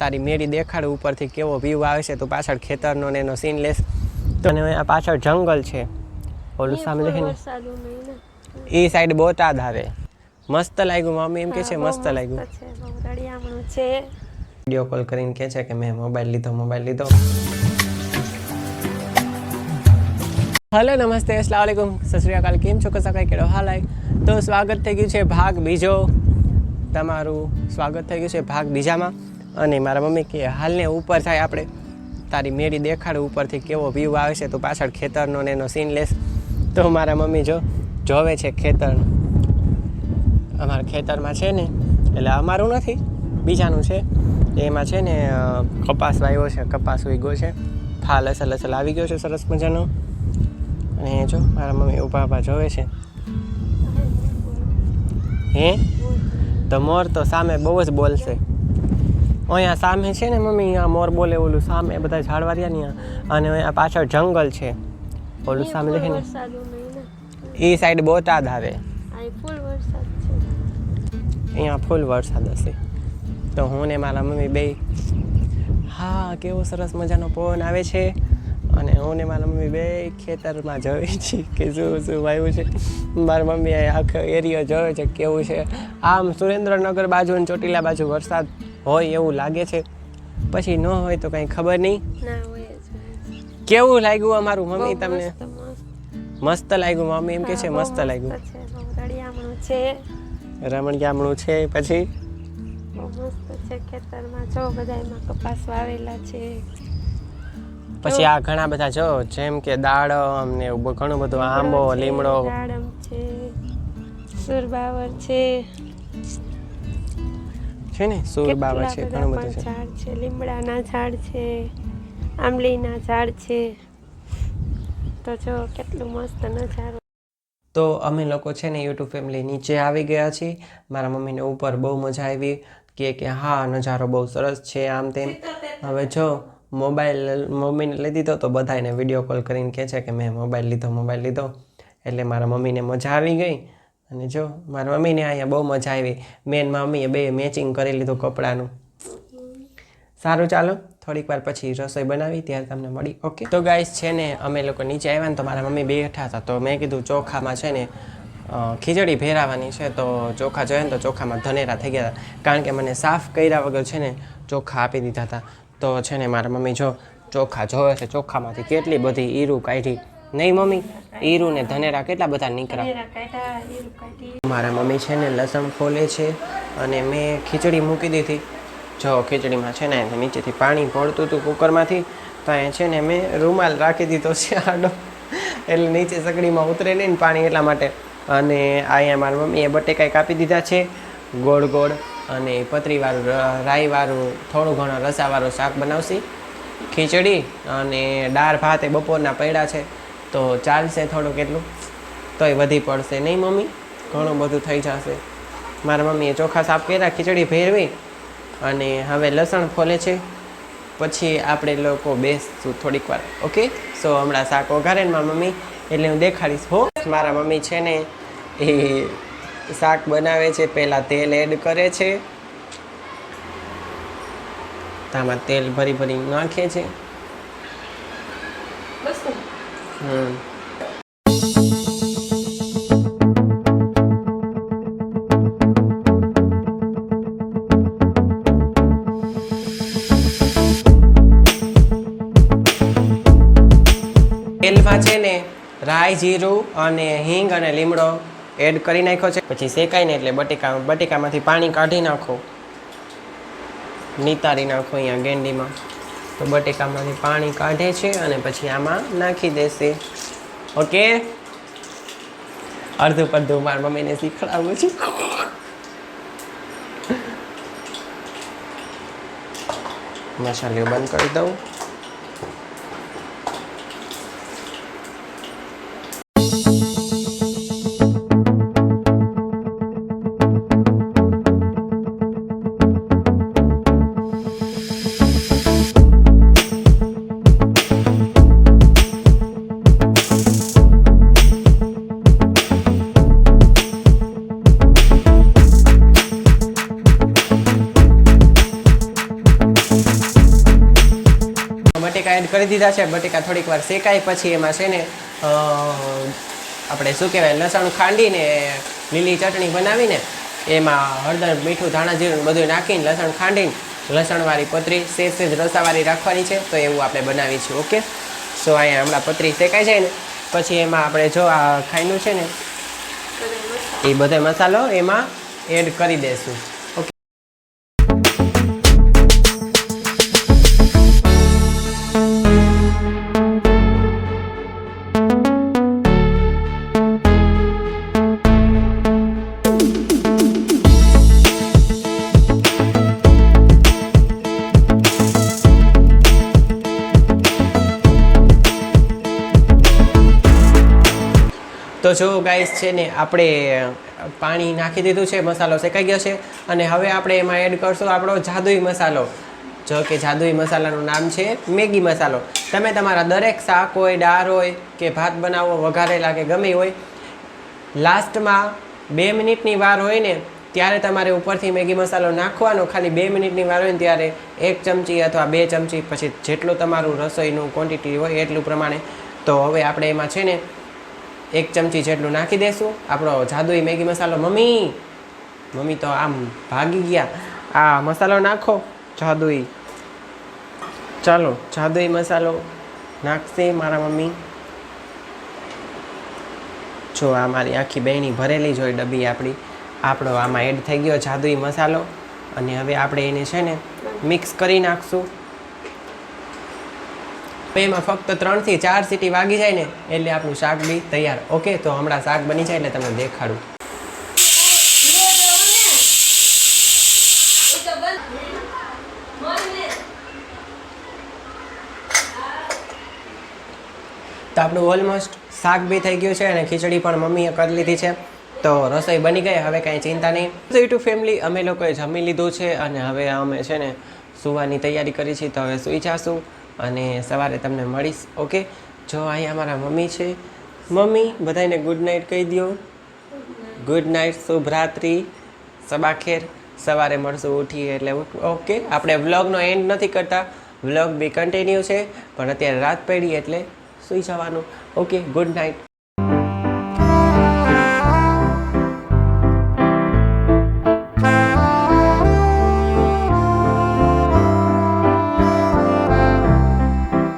તારી મેરી દેખાડ ઉપરથી કેવો વ્યૂ આવે છે તો પાછળ ખેતરનો ને એનો સીન લેસ તો આ પાછળ જંગલ છે. ઓલું સામે દેખે ને? એ સાઈડ બોટાદ આવે મસ્ત લાગ્યું મમ્મી એમ કે છે મસ્ત લાગ્યું. વીડિયો કોલ કરીને કહે છે કે મેં મોબાઈલ લીધો મોબાઈલ લીધો. હલો નમસ્તે અસલામ વાલેકુમ. અકાલ. કેમ છો? કસા કાંઈ કેળો હાલ આય? તો સ્વાગત થઈ ગયું છે ભાગ બીજો. તમારું સ્વાગત થઈ ગયું છે ભાગ બીજામાં. અને મારા મમ્મી કે હાલને ઉપર થાય આપણે. તારી મેળી દેખાડ ઉપરથી કેવો વ્યૂ આવે છે તો પાછળ ખેતરનો ને એનો સીન લેસ તો મારા મમ્મી જો, જોવે છે ખેતર. અમારા ખેતરમાં છે ને, એટલે અમારું નથી, બીજાનું છે. એમાં છે ને કપાસ વાવ્યો છે, કપાસ ઉગ્યો છે. ફાલ અસલ અસલ આવી ગયો છે, સરસ મજાનો. અને જો, મારા મમ્મી ઊભા ઊભા જોવે છે. હે? તો મોર તો સામે બહુ જ બોલશે. અહીંયા સામે છે ને મમ્મી અહીંયા મોર બોલે ઓલું સામે બધા ઝાડવા રહ્યા ને અને અહીંયા પાછળ જંગલ છે. ઓલું સામે દેખે ને. એ સાઈડ બોટાદ આવે અહીંયા ફૂલ વરસાદ હશે. તો હું ને મારા મમ્મી બે. હા કેવો સરસ મજાનો પવન આવે છે. અને હું ને મારા મમ્મી બે ખેતરમાં જોઈ છીએ કે શું શું વાયું છે. મારા મમ્મી આખો એરિયો જોયો છે કેવું છે. આમ સુરેન્દ્રનગર બાજુ અને ચોટીલા બાજુ વરસાદ હોય એવું લાગે છે? પછી ન હોય તો કંઈ ખબર નહીં. કેવું લાગ્યું અમારું મમ્મી તમને? મસ્ત, લાગ્યું મમ્મી એમ કે છે મસ્ત લાગ્યું. છે બહુ રળિયામણું છે. પછી? છે ખેતરમાં. જો બધા કપાસ વાવેલા છે. પછી આ ઘણા બધા જો જેમ કે દાડમ ને ઘણું બધું આંબો લીમડો. દાડમ છે સુરબાવર છે. છે ને? સુરબાવા છે ઘણું બધું છે. ઝાડ છે લીમડાના ઝાડ છે આંબલીના ઝાડ છે. તો જો કેટલું મસ્ત નજારો. તો અમે લોકો છે ને યુટ્યુબ ફેમિલી નીચે આવી ગયા છીએ. મારા મમ્મીને ઉપર બહુ મજા આવી. કે કે હા નજારો બહુ સરસ છે આમ તેમ. હવે જો મોબાઈલ મમ્મીને લઈ દીધો તો બધાને વીડિયો કોલ કરીને કહે છે કે મેં મોબાઈલ લીધો મોબાઈલ લીધો. એટલે મારા મમ્મીને મજા આવી ગઈ. અને જો, મારા મમ્મીને અહીંયા બહુ મજા આવી. મેન મમ્મીએ બે મેચિંગ કરી લીધું કપડાનું. સારું ચાલો, થોડીક વાર પછી રસોઈ બનાવી, ત્યારે તમને મળી. ઓકે તો ગાઈસ છે ને, અમે લોકો નીચે આવ્યા ને તો મારા મમ્મી બેઠા હતા. તો મેં કીધું, ચોખામાં છે ને ખીચડી ભેરાવાની છે, તો ચોખા જોઈએ ને તો ચોખામાં ધનેરા થઈ ગયા હતા. કારણ કે મને સાફ કર્યા વગર છે ને, ચોખા આપી દીધા હતા. તો છે ને, મારા મમ્મી જો, ચોખા જોવે છે, ચોખામાંથી કેટલી બધી ઈરું કાઢી. નહીં મમ્મી? ઈરું ને ધનેરા કેટલા બધા નીકળ્યા? મારા મમ્મી છે ને લસણ ફોલે છે અને મેં ખીચડી મૂકી દીધી. જો ખીચડીમાં છે ને નીચેથી પાણી પડતું હતું કુકરમાંથી તો અહીંયા છે ને મેં રૂમાલ રાખી દીધો છે આડો. એટલે નીચે સગડીમાં ઉતરે નહીં ને પાણી એટલા માટે. અને અહીંયા મારા મમ્મીએ બટેકાઈ કાપી દીધા છે ગોળ ગોળ અને પતરીવાળું રાઈવાળું થોડું ઘણું રસાવાળું શાક બનાવશી. ખીચડી અને દાળ ભાત એ બપોરના પડ્યા છે. તો ચાલશે થોડું કેટલું તોય વધી પડશે. નહીં, મમ્મી? ઘણું બધું થઈ જશે. મારા મમ્મીએ ચોખા સાફ કર્યા, ખીચડી ભેરવી અને હવે લસણ ફોલે છે. પછી આપણે લોકો બેસશું થોડીક વાર, ઓકે? સો હમણાં શાક વઘારે ને મારા મમ્મી, એટલે હું દેખાડીશ, હો? મારા મમ્મી છે ને, એ શાક બનાવે છે, પહેલાં તેલ એડ કરે છે. તામાં તેલ ભરી ભરી નાખે છે. હમ તેલમાં છે ને રાઈ, જીરું અને હિંગ અને લીમડો એડ કરી નાખ્યો છે. પછી શેકાઈને એટલે બટેકા બટેકામાંથી પાણી કાઢી નાખો. નિતારી નાખો અહીંયા ગેંડીમાં. તો બટેકામાંથી પાણી કાઢે છે અને પછી આમાં નાખી દેશે. ઓકે? અડધું પડધું મારા મમ્મીને શીખડાવું છું. મસાલો બંધ કરી દઉં. કરી દીધા છે, બટેકા થોડીક વાર શેકાય પછી એમાં છે ને આપણે શું કહેવાય, લસણ ખાંડીને, લીલી ચટણી બનાવીને એમાં હળદર, મીઠું, ધાણા જીરું બધું નાખીને, લસણ ખાંડીને, લસણવાળી પતરી, સેજ સેજ રસાવાળી રાખવાની છે, તો એવું આપણે બનાવીશું ઓકે? સો અહીંયા હમણાં પતરી શેકાઈ જાય ને, પછી એમાં આપણે જો આ ખાઈનું છે ને, એ બધો મસાલો એમાં એડ કરી દઈશું તો જો ગાઈસ છે ને, આપણે પાણી નાખી દીધું છે, મસાલો શેકાઈ ગયો છે, અને હવે આપણે એમાં એડ કરશું આપણો જાદુઈ મસાલો. જો કે જાદુઈ મસાલાનું નામ છે મેગી મસાલો. તમે તમારા દરેક શાક હોય, દાળ હોય, કે ભાત બનાવો વઘારેલા કે ગમે હોય, લાસ્ટમાં બે મિનિટની વાર હોય ને, ત્યારે તમારે ઉપરથી મેગી મસાલો નાખવાનો, ખાલી બે મિનિટની વાર હોય ને, ત્યારે એક ચમચી અથવા બે ચમચી, પછી જેટલું તમારું રસોઈનું ક્વોન્ટિટી હોય એટલું પ્રમાણે. તો હવે આપણે એમાં છે ને એક ચમચી જેટલું નાખી દઈશું આપણો જાદુઈ મેગી મસાલો. મમ્મી મમ્મી તો આમ ભાગી ગયા. આ મસાલો નાખો. જાદુઈ. ચાલો, જાદુઈ મસાલો નાખશે મારા મમ્મી. જો આ મારી આખી બહેની ભરેલી જ હોય ડબ્બી આપણી. આપણો આમાં એડ થઈ ગયો જાદુઈ મસાલો. અને હવે આપણે એને છે ને મિક્સ કરી નાખશું. એમાં ફક્ત ત્રણથી ચાર સીટી વાગી જાય ને એટલે આપણું શાક બી તૈયાર. ઓકે, તો હમણાં શાક બની જાય એટલે તમને દેખાડું. તો આપણું ઓલમોસ્ટ શાક બી થઈ ગયું છે અને ખીચડી પણ મમ્મીએ કરી લીધી છે. તો રસોઈ બની ગઈ, હવે કાંઈ ચિંતા નહીં. તો યુટ્યુબ ફેમિલી અમે લોકોએ જમી લીધું છે અને હવે અમે છે ને સુવાની તૈયારી કરી છે. તો હવે સૂઈ જાશું. અને સવારે તમને મળીશ, ઓકે? જો અહીંયા મારા મમ્મી છે. મમ્મી બધાને ગુડ નાઇટ કહી દો ગુડ નાઇટ શુભ રાત્રિ સબાખેર. સવારે મળશું ઉઠીએ એટલે ઓકે? આપણે વ્લોગનો એન્ડ નથી કરતા. વ્લોગ બી કન્ટિન્યુ છે, પણ અત્યારે રાત પડી એટલે સૂઈ જવાનું. Okay good night